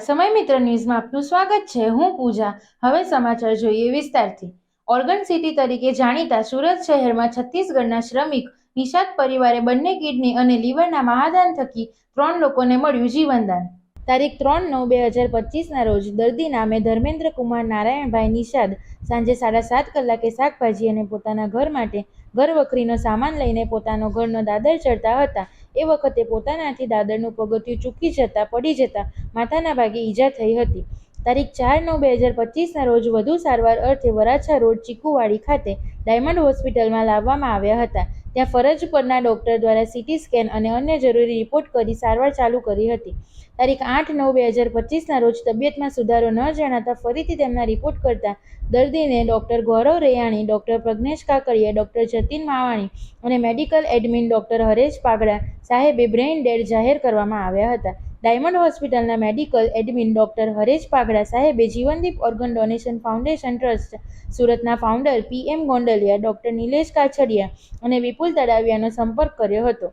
સમય મિત્ર ન્યૂઝમાં આપનું સ્વાગત છે. હું પૂજા. હવે સમાચાર જોઈએ વિસ્તારથી. ઓર્ગન સિટી તરીકે જાણીતા સુરત શહેરમાં છત્તીસગઢના શ્રમિક નિષાદ પરિવારે બંને કિડની અને લીવરના મહાદાન થકી ત્રણ લોકોને મળ્યું જીવનદાન. તારીખ ત્રણ નવ બે હજાર પચીસના રોજ દર્દી નામે ધર્મેન્દ્ર કુમાર નારાયણભાઈ નિષાદ સાંજે સાડા સાત કલાકે શાકભાજી અને પોતાના ઘર માટે ઘર વખરીનો સામાન લઈને પોતાનો ઘરનો દાદર ચડતા હતા. એ વખતે પોતાનાથી દાદરનું પગથિયું ચૂકી જતા, પડી જતા માથાના ભાગે ઈજા થઈ હતી. તારીખ ચાર નવ બે હજાર પચીસના રોજ વધુ સારવાર અર્થે વરાછા રોડ ચીકુવાડી ખાતે ડાયમંડ હોસ્પિટલમાં લાવવામાં આવ્યા હતા. ત્યાં ફરજ પરના ડોક્ટર દ્વારા સીટી સ્કેન અને અન્ય જરૂરી રિપોર્ટ કરી સારવાર ચાલુ કરી હતી. તારીખ આઠ નવ બે હજાર પચીસના રોજ તબિયતમાં સુધારો ન જણાતા ફરીથી તેમના રિપોર્ટ કરતા દર્દીને doctor Gaurav Raiyani, doctor Pragnesh Kakadiya, doctor Jatin Mavani અને medical admin doctor Haresh Pagada સાહેબે બ્રેઇન ડેડ જાહેર કરવામાં આવ્યા હતા. ડાયમંડ હોસ્પિટલના medical admin doctor Haresh Pagada સાહેબે Jivandeep organ donation foundation trust, સુરતના founder P M Gondaliya, doctor Nilesh Kachhadiya અને વિપુલ તડાવિયાનો સંપર્ક કર્યો હતો.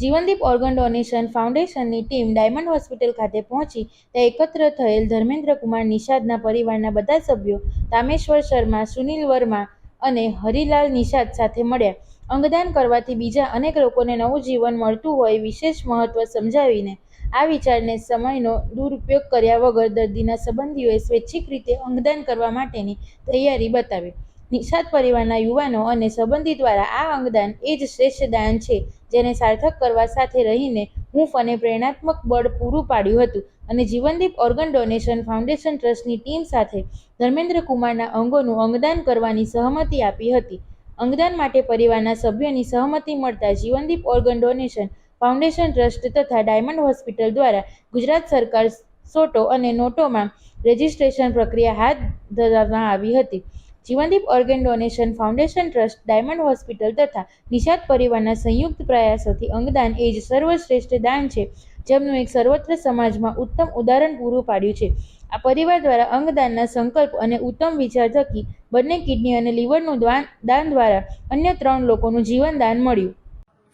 જીવનદીપ ઓર્ગન ડોનેશન ફાઉન્ડેશનની ટીમ ડાયમંડ હોસ્પિટલ ખાતે પહોંચી ત્યાં એકત્ર થયેલ ધર્મેન્દ્ર કુમાર નિષાદના પરિવારના બધા સભ્યો તામેશ્વર શર્મા, સુનિલ વર્મા અને હરિલાલ નિષાદ સાથે મળ્યા. અંગદાન કરવાથી બીજા અનેક લોકોને નવું જીવન મળતું હોય વિશેષ મહત્વ સમજાવીને આ વિચારને સમયનો દુરુપયોગ કર્યા વગર દર્દીના સંબંધીઓએ સ્વૈચ્છિક રીતે અંગદાન કરવા માટેની તૈયારી બતાવી. નિષાદ પરિવારના યુવાનો અને સંબંધી દ્વારા આ અંગદાન એ જ શ્રેષ્ઠ દાન છે, જેને સાર્થક કરવા સાથે રહીને હૂંફ અને પ્રેરણાત્મક બળ પૂરું પાડ્યું હતું. અને જીવનદીપ ઓર્ગન ડોનેશન ફાઉન્ડેશન ટ્રસ્ટની ટીમ સાથે ધર્મેન્દ્ર કુમારના અંગોનું અંગદાન કરવાની સહમતિ આપી હતી. અંગદાન માટે પરિવારના સભ્યોની સહમતિ મળતા Jivandeep organ donation foundation trust તથા ડાયમંડ હોસ્પિટલ દ્વારા ગુજરાત સરકાર સોટો અને નોટોમાં રજિસ્ટ્રેશન પ્રક્રિયા હાથ ધરવામાં આવી હતી. Jivandeep organ donation foundation trust diamond hospital તથા નિષાદ પરિવારના સંયુક્ત પ્રયાસોથી અંગદાન એ જ સર્વશ્રેષ્ઠ દાન છે, જેમનું એક સર્વત્ર સમાજમાં ઉત્તમ ઉદાહરણ પૂરું પાડ્યું છે. આ પરિવાર દ્વારા અંગદાનના સંકલ્પ અને ઉત્તમ વિચાર થકી બંને કિડની અને લીવરનું દાન દ્વારા અન્ય ત્રણ લોકોનું જીવનદાન મળ્યું.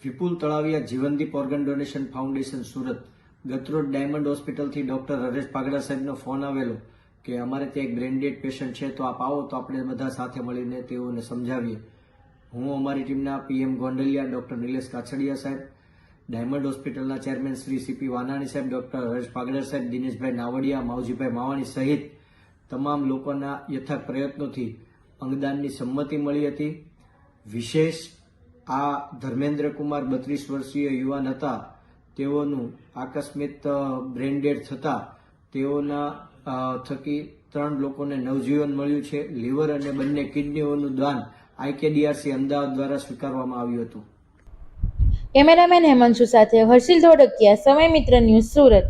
Vipul Talaviya Jivandeep organ donation foundation Surat. ગતરોજ ડાયમંડ હોસ્પિટલથી ડોક્ટર હરેશ પાગડા સાહેબનો ફોન આવેલો કે અમારે ત્યાં એક બ્રેન્ડેડ પેશન્ટ છે, તો આપ આવો, તો આપણે બધા સાથે મળીને તેઓને સમજાવીએ. હું અમારી ટીમના પીએમ ગોંડલિયા, ડોક્ટર નિલેશ કાછડિયા સાહેબ, ડાયમંડ હોસ્પિટલના ચેરમેન શ્રી સીપી વાનાણી સાહેબ, ડોક્ટર હરેશ પાગડા સાહેબ, દિનેશભાઈ નાવડિયા, માવજીભાઈ માવાણી સહિત તમામ લોકોના યથાર્થ પ્રયત્નોથી અંગદાનની સંમતિ મળી હતી. વિશેષ આ ધર્મેન્દ્ર કુમાર બત્રીસ વર્ષીય યુવાન હતા. તેઓનું આકસ્મિક બ્રેન્ડેડ થતા તેઓના થકી ત્રણ લોકોને નવજીવન મળ્યું છે. લીવર અને બંને કિડનીઓનું દાન આઈકેડીઆરસી અમદાવાદ દ્વારા સ્વીકારવામાં આવ્યું હતું. કેમેરામેન હેમાંશુ સાથે હર્ષિલ ધોડકિયા સમય મિત્ર ન્યૂઝ સુરત.